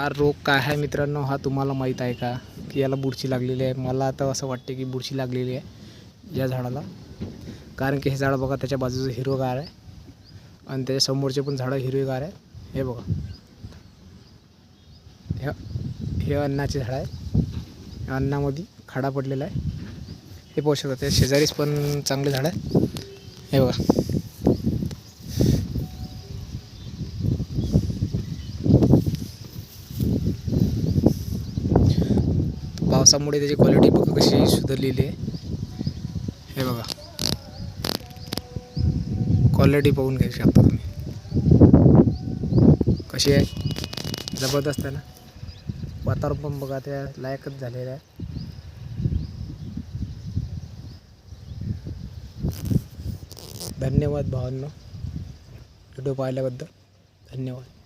हा रोग काय आहे मित्रांनो हा तुम्हाला माहीत आहे का? की याला बुरशी लागलेली आहे. मला आता असं वाटते की बुरशी लागलेली आहे या झाडाला. कारण की हे झाड बघा त्याच्या बाजूचं हिरवगार आहे. आणि त्याच्या समोरचे पण झाडं हिरवेगार आहे. हे बघा. हे हे अन्नाचे झाड आहे. अन्नामध्ये खाडा पडलेला आहे. हे पाहू शकता त्या शेजारीच पण चांगले झाड आहे. हे बघा. पावसामुळे त्याची क्वालिटी बघा कशी सुधारलेली आहे. हे बघा. क्वालिटी पाहून घेऊ शकता तुम्ही. कशी आहे? जबरदस्त आहे ना? वातावरण पण बघा त्या लायकच झालेलं आहे. धन्यवाद भावांनो. व्हिडिओ पाहिल्याबद्दल. धन्यवाद.